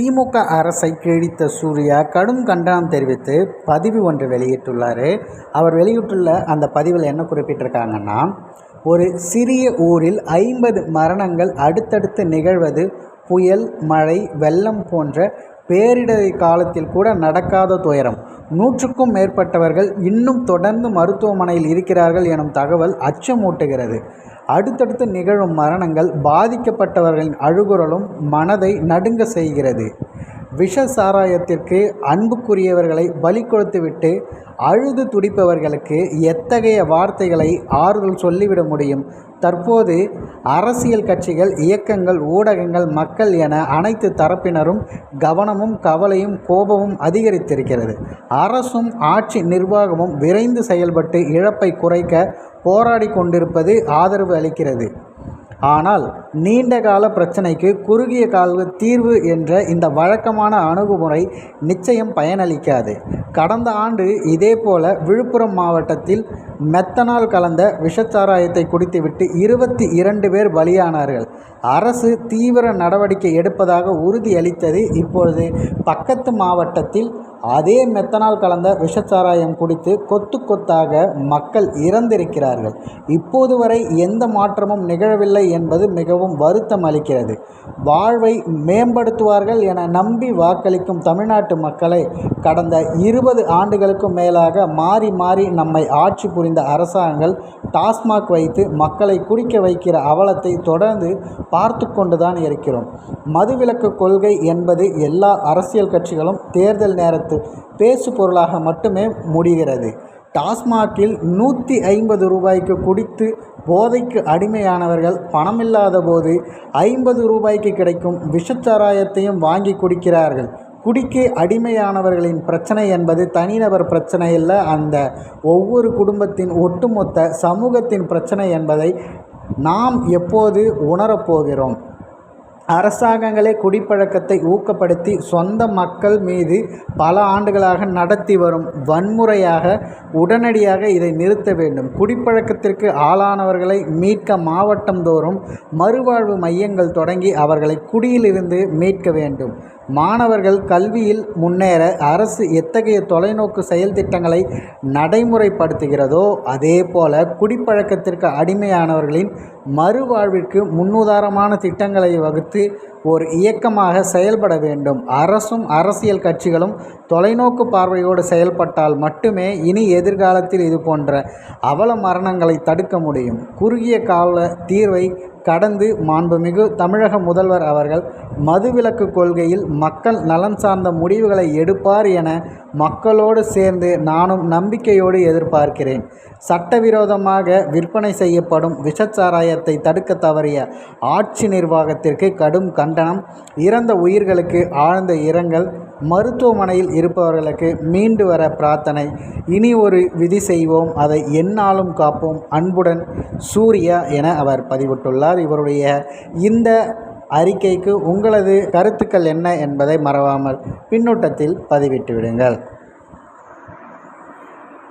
திமுக அரசை கிழித்த சூர்யா கடும் கண்டனம் தெரிவித்து பதிவு ஒன்று வெளியிட்டுள்ளார். அவர் வெளியிட்டுள்ள அந்த பதிவில் என்ன குறிப்பிட்டிருக்காங்கன்னா ஒரு சிறிய ஊரில் ஐம்பது மரணங்கள் அடுத்தடுத்து நிகழ்வது புயல் மழை வெள்ளம் போன்ற பேரிடர் காலத்தில் கூட நடக்காத துயரம். நூற்றுக்கும் மேற்பட்டவர்கள் இன்னும் தொடர்ந்து மருத்துவமனையில் இருக்கிறார்கள் எனும் தகவல் அச்சமூட்டுகிறது. அடுத்தடுத்து நிகழும் மரணங்கள் பாதிக்கப்பட்டவர்களின் அழுகுரலும் மனதை நடுங்க செய்கிறது. விஷ சாராயத்திற்கு அன்புக்குரியவர்களை பலி கொடுத்துவிட்டு அழுது துடிப்பவர்களுக்கு எத்தகைய வார்த்தைகளை ஆறுதல் சொல்லிவிட முடியும்? தற்போது அரசியல் கட்சிகள் இயக்கங்கள் ஊடகங்கள் மக்கள் என அனைத்து தரப்பினரும் கவனமும் கவலையும் கோபமும் அதிகரித்திருக்கிறது. அரசும் ஆட்சி நிர்வாகமும் விரைந்து செயல்பட்டு இழப்பை குறைக்க போராடி கொண்டிருப்பது ஆதரவு அளிக்கிறது. ஆனால் நீண்ட கால பிரச்சனைக்கு குறுகிய கால தீர்வு என்ற இந்த வழக்கமான அணுகுமுறை நிச்சயம் பயனளிக்காது. கடந்த ஆண்டு இதேபோல விழுப்புரம் மாவட்டத்தில் மெத்தனால் கலந்த விஷச்சாராயத்தை குடித்துவிட்டு இருபத்தி இரண்டு பேர் பலியானார்கள். அரசு தீவிர நடவடிக்கை எடுப்பதாக உறுதியளித்தது இப்பொழுது பக்கத்து மாவட்டத்தில் அதே மெத்தனால் கலந்த விஷச்சாராயம் குடித்து கொத்து கொத்தாக மக்கள் இறந்திருக்கிறார்கள். இப்போது வரை எந்த மாற்றமும் நிகழவில்லை என்பது மிகவும் வருத்தம் அளிக்கிறது. வாழ்வை மேம்படுத்துவார்கள் என நம்பி வாக்களிக்கும் தமிழ்நாட்டு மக்களை கடந்த இருபது ஆண்டுகளுக்கும் மேலாக மாறி மாறி நம்மை ஆட்சி புரிந்த அரசாங்கங்கள் டாஸ்மாக் வைத்து மக்களை குடிக்க வைக்கிற அவலத்தை தொடர்ந்து பார்த்து கொண்டுதான் இருக்கிறோம். மதுவிலக்கு கொள்கை என்பது எல்லா அரசியல் கட்சிகளும் தேர்தல் நேரத்து பேசு பொருளாக மட்டுமே முடிகிறது. டாஸ்மாகில் நூற்றி ஐம்பது ரூபாய்க்கு குடித்து போதைக்கு அடிமையானவர்கள் பணமில்லாத போது ஐம்பது ரூபாய்க்கு கிடைக்கும் விஷச்சாராயத்தையும் வாங்கி குடிக்கிறார்கள். குடிக்க அடிமையானவர்களின் பிரச்சனை என்பது தனிநபர் பிரச்சனை இல்லை அந்த ஒவ்வொரு குடும்பத்தின் ஒட்டுமொத்த சமூகத்தின் பிரச்சனை என்பதை நாம் எப்போது உணரப்போகிறோம்? அரசாங்கங்களே குடிப்பழக்கத்தை ஊக்கப்படுத்தி சொந்த மக்கள் மீது பல ஆண்டுகளாக நடத்தி வரும் வன்முறையாக உடனடியாக இதை நிறுத்த வேண்டும். குடிப்பழக்கத்திற்கு ஆளானவர்களை மீட்க மாவட்டம் தோறும் மறுவாழ்வு மையங்கள் தொடங்கி அவர்களை குடியிலிருந்து மீட்க வேண்டும். மாணவர்கள் கல்வியில் முன்னேற அரசு எத்தகைய தொலைநோக்கு செயல் திட்டங்களை நடைமுறைப்படுத்துகிறதோ அதே போல குடிப்பழக்கத்திற்கு அடிமையானவர்களின் மறுவாழ்விற்கு முன்னுதாரணமான திட்டங்களை வகுத்து ஒரு இயக்கமாக செயல்பட வேண்டும். அரசும் அரசியல் கட்சிகளும் தொலைநோக்கு பார்வையோடு செயல்பட்டால் மட்டுமே இனி எதிர்காலத்தில் இது போன்ற அவல மரணங்களை தடுக்க முடியும். குறுகிய கால தீர்வை கடந்து மாண்புமிகு தமிழக முதல்வர் அவர்கள் மதுவிலக்கு கொள்கையில் மக்கள் நலன் சார்ந்த முடிவுகளை எடுப்பார் என மக்களோடு சேர்ந்து நானும் நம்பிக்கையோடு எதிர்பார்க்கிறேன். சட்டவிரோதமாக விற்பனை செய்யப்படும் விஷச்சாராயத்தை தடுக்க தவறிய ஆட்சி நிர்வாகத்திற்கு கடும் கண்டனம். இறந்த உயிர்களுக்கு ஆழ்ந்த இரங்கல். மருத்துவமனையில் இருப்பவர்களுக்கு மீண்டு வர பிரார்த்தனை. இனி ஒரு விதி செய்வோம். அதை எந்நாளும் காப்போம். அன்புடன் சூர்யா என அவர் பதிவிட்டுள்ளார். இவருடைய இந்த அறிக்கைக்கு உங்களது கருத்துக்கள் என்ன என்பதை மறவாமல் பின்னூட்டத்தில் பதிவிட்டு விடுங்கள்.